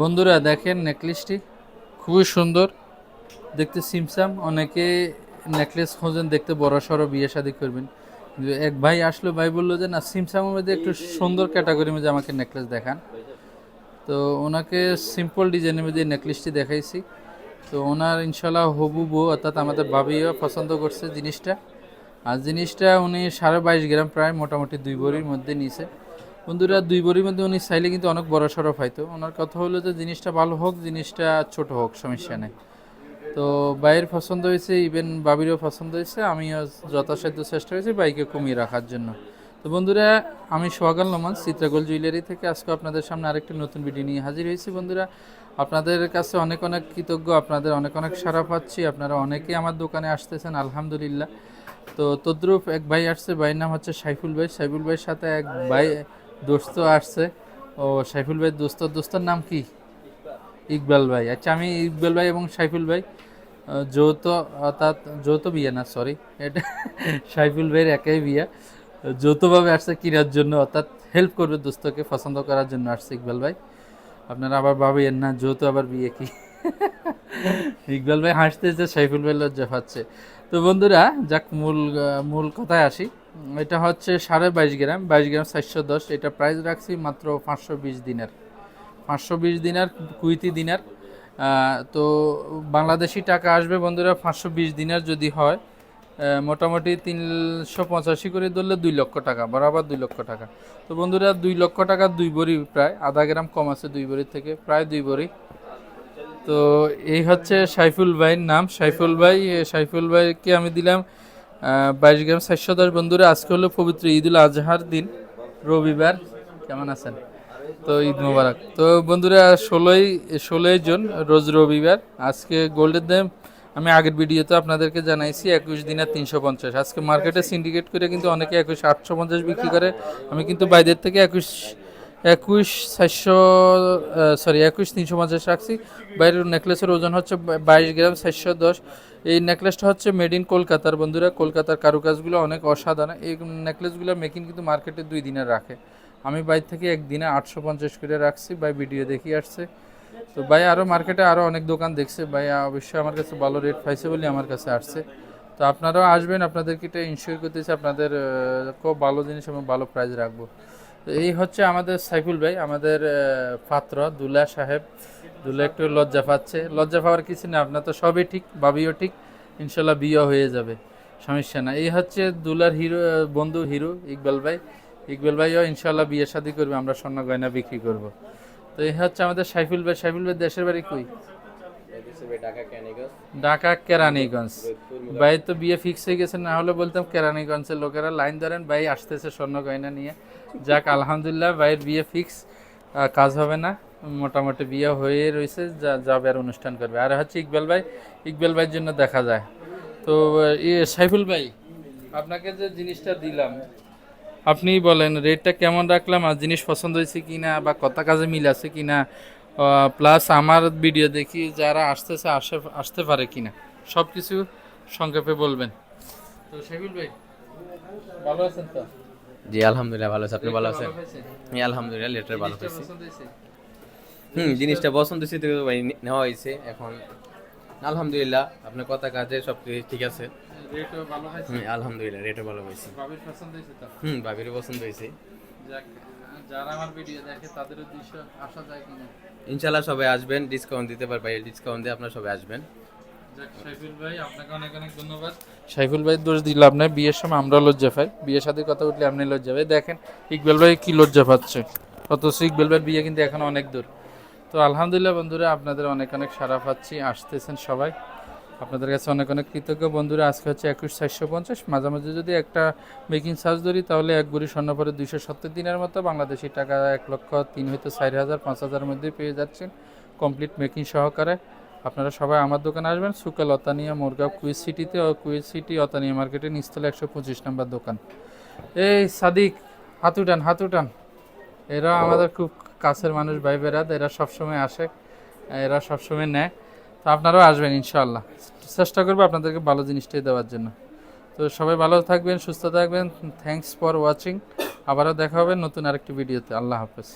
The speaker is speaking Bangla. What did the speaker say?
বন্ধুরা দেখেন নেকলেসটি খুবই সুন্দর। দেখতে সিমসাম, অনেকে নেকলেস খোঁজেন, দেখতে বড় সড়ো বিয়ে শাদী করবেন। এক ভাই আসলো, ভাই বলল যে, না, সিমসামের মধ্যে একটু সুন্দর ক্যাটাগরির মধ্যে আমাকে নেকলেস দেখান। তো ওনাকে সিম্পল ডিজাইনের মধ্যে নেকলেসটি দেখাইছি। তো ওনার ইনশাল্লাহ হবু বউ, অর্থাৎ আমাদের ভাবিও পছন্দ করছে জিনিসটা। আর জিনিসটা উনি সাড়ে বাইশ গ্রাম প্রায় মোটামুটি দুই বড়ির মধ্যে নিছে। বন্ধুরা, দুই বড়ির মধ্যে উনি চাইলে কিন্তু অনেক বড় সড়ো পাইতো ওনার কথা হলো যে, জিনিসটা ভালো হোক, জিনিসটা ছোট হোক, সমস্যা নেই। তো বাইয়ের পছন্দ হয়েছে ইভেন বাবিরও পছন্দ হয়েছে। আমিও যথাসাধ্য চেষ্টা করেছি বাইকে কমিয়ে রাখার জন্য। তো বন্ধুরা, আমি সোহাগাল নোমান, চিত্রাগোল জুয়েলারি থেকে আজকে আপনাদের সামনে আরেকটি নতুন ভিডিও নিয়ে হাজির হয়েছি। বন্ধুরা, আপনাদের কাছে অনেক অনেক কৃতজ্ঞ, আপনাদের অনেক অনেক সারা পাচ্ছি। আপনারা অনেকেই আমার দোকানে আসতেছেন, আলহামদুলিল্লাহ। তো তদ্রুপ এক ভাই আসছে, ভাইয়ের নাম হচ্ছে সাইফুল ভাই। সাইফুল ভাইয়ের সাথে এক ভাই দোস্ত আসছে। ও, সাইফুল ভাই, দোস্ত, দোস্তর নাম কি? ইকবাল ভাই। আচ্ছা আমি ইকবাল ভাই এবং সাইফুল ভাই যৌথ, অর্থাৎ যৌথ বিয়ে না সরি এটা সাইফুল ভাইয়ের একাই বিয়ে। যৌথভাবে আসছে কিনার জন্য, অর্থাৎ হেল্প করবে দোস্তকে, পছন্দ করার জন্য আসছে ইকবাল ভাই। আপনারা আবার ভাবেন না, যৌথ আবার বিয়ে কি? ইকবাল ভাই হাসতেছে, সাইফুল ভাই লজ্জা পাচ্ছে। তো বন্ধুরা, যাক, মূল মূল কথায় আসি। এটা হচ্ছে সাড়ে বাইশ গ্রাম বাইশ গ্রাম চারশো দশ। এটা প্রাইস রাখছি মাত্র পাঁচশো বিশ দিনের। পাঁচশো বিশ দিনার, কুইতি দিনার। তো বাংলাদেশি টাকা আসবে বন্ধুরা পাঁচশো বিশ দিনার যদি হয় মোটামুটি তিনশো পঁচাশি করে ধরলে দুই লক্ষ টাকা, বরাবর দুই লক্ষ টাকা। তো বন্ধুরা দুই লক্ষ টাকা দুই বড়ি প্রায়, আধা গ্রাম কম আছে দুই বড়ির থেকে, প্রায় দুই বড়ি তো এই হচ্ছে সাইফুল ভাইয়ের নাম। সাইফুল ভাই, সাইফুল ভাইকে আমি দিলাম বাইশ গ্রাম চারশো দশ বন্ধুরা, আজকে হলো পবিত্র ঈদুল আজহার দিন। রবিবার, কেমন আছেন? তো ঈদ মোবারক। তো বন্ধুরা, ষোলোই ষোলোই জন, রোজ রবিবার। আজকে গোল্ডের দাম, আমি আগের ভিডিওতে আপনাদেরকে জানাইছি, একুশ দিনের তিনশো পঞ্চাশ। আজকে মার্কেটে সিন্ডিকেট করে কিন্তু অনেকে একুশ, আটশো পঞ্চাশ বিক্রি করে। আমি কিন্তু বাইরের থেকে একুশ একুশ চারশো সরি একুশ তিনশো পঞ্চাশ রাখছি। বাইরের নেকলেসের ওজন হচ্ছে বাইশ গ্রাম চারশো দশ। এই নেকলেসটা হচ্ছে মেড ইন কলকাতার বন্ধুরা। কলকাতার কারুকাজগুলো অনেক অসাধারণ। এই নেকলেসগুলো মেকিং কিন্তু মার্কেটে দুই দিনে রাখে। আমি বাইর থেকে একদিনে আটশো পঞ্চাশ করে রাখছি। ভাই ভিডিও দেখি আসছে। তো ভাই আরও মার্কেটে আরও অনেক দোকান দেখছে। ভাই অবশ্যই আমার কাছে ভালো রেট পাইছে বলে আমার কাছে আসছে। তো আপনারাও আসবেন। আপনাদেরকে এটা ইনশিওর করতেছি। আপনাদের খুব ভালো জিনিস এবং ভালো প্রাইস রাখব। তো এই হচ্ছে আমাদের সাইফুল ভাই, আমাদের পাত্র দুলা সাহেব। দুলা একটু লজ্জা পাচ্ছে। লজ্জা পাওয়ার কিছু না আপনার তো সবই ঠিক, বাবিও ঠিক। ইনশাল্লাহ বিয়ে হয়ে যাবে, সমস্যা না এই হচ্ছে দুলার হিরো বন্ধু হিরো ইকবাল ভাই। ইকবাল ভাইও ইনশাল্লাহ বিয়ে শাদী করবে, আমরা স্বর্ণ গয়না বিক্রি করব। তো এই হচ্ছে আমাদের সাইফুল ভাই। সাইফুল ভাই, দেশের বাড়ি কই? ঢাকা কেরানীগঞ্জ। ভাই তো বিয়ে ফিক্স হয়ে গেছে না হলে বলতাম কেরানীগঞ্জের লোকেরা লাইন ধরেন। ভাই আসতেছে স্বর্ণ গয়না নিয়ে। যাক আলহামদুলিল্লাহ ভাইয়ের বিয়ে ফিক্স কাজ হবে না। মোটামুটি বিয়ে হয়ে রয়েছে যা যাবে আর অনুষ্ঠান করবে। আর হচ্ছে ইকবাল ভাই ইকবাল ভাইয়ের জন্য দেখা যায়। তো ইয়ে সাইফুল ভাই আপনাকে যে জিনিসটা দিলাম আপনি বলেন রেটটা কেমন রাখলাম আর জিনিস পছন্দ হয়েছে কি না বা কত কাজে মিল আছে কি না প্লাস আমার ভিডিও দেখি যারা আসতেছে আসে আসতে পারে কি না সব কিছু সংক্ষেপে বলবেন। তো সাইফুল ভাই ভালো আছেন তো? জি আলহামদুলিল্লাহ ভালো আছে। আপনি ভালো আছেন? জি আলহামদুলিল্লাহ লেটার ভালো হয়েছে। হুম জিনিসটা পছন্দ হয়েছে তো ভাই নেওয়া হয়েছে এখন। আলহামদুলিল্লাহ আপনার কথা কাজে সব কিছু ঠিক আছে। রেটও ভালো হয়েছে? হুম আলহামদুলিল্লাহ রেটও ভালো হয়েছে। বাবির পছন্দ হয়েছে তো? হুম ভাবিরও পছন্দ হয়েছে। যারা আমার ভিডিও দেখে তাদের উদ্দেশ্য আসা যায় কিনা? ইনশাল্লাহ সবাই আসবেন ডিসকাউন্ট দিতে পারবে ডিসকাউন্ট দিয়ে আপনারা সবাই আসবেন। যাক সাইফুল ভাই আপনাকে অনেক অনেক ধন্যবাদ। সাইফুল ভাই দোষ দিল আপনার বিয়ের সময় আমরা লজ্জা পাই। বিয়ের সাথে কথা উঠলে আপনি লজ্জা পাই। দেখেন ইকবাল ভাই কি লজ্জা পাচ্ছে। অথচ ইকবাল ভাই বিয়ে কিন্তু এখন অনেক দূর। তো আলহামদুলিল্লাহ বন্ধুরা আপনাদের অনেক অনেক সারা পাচ্ছি আসতেছেন সবাই। আপনাদের কাছে অনেক অনেক কৃতজ্ঞ। বন্ধুরা, আজকে হচ্ছে একুশ চারশো পঞ্চাশ। মাঝামাঝি যদি একটা মেকিং চার্জ ধরি, তাহলে এক গুড়ি স্বর্ণ পরে দুইশো সত্তর দিনের মতো বাংলাদেশি টাকা এক লক্ষ তিন হয়তো চার হাজার পাঁচ হাজারের মধ্যে পেয়ে যাচ্ছেন কমপ্লিট মেকিং সহকারে। আপনারা সবাই আমার দোকানে আসবেন, সুকাল অতানিয়া মোরগাঁও কুইজ সিটিতে ও কুইজ সিটি অতানিয়া মার্কেটে নিচতলা একশো পঁচিশ নম্বর দোকান। এই সাদিক, হাত উঠান হাত উঠান। এরা আমাদের খুব কাছের মানুষ ভাই বেরাদ এরা সবসময় আসে, এরা সবসময় নেয়। তো আপনারাও আসবেন, ইনশাআল্লাহ। চেষ্টা করব আপনাদেরকে ভালো জিনিসটাই দেওয়ার জন্য। তো সবাই ভালো থাকবেন, সুস্থ থাকবেন। থ্যাংকস ফর ওয়াচিং আবারও দেখা হবে নতুন আরেকটি ভিডিওতে। আল্লাহ হাফেজ।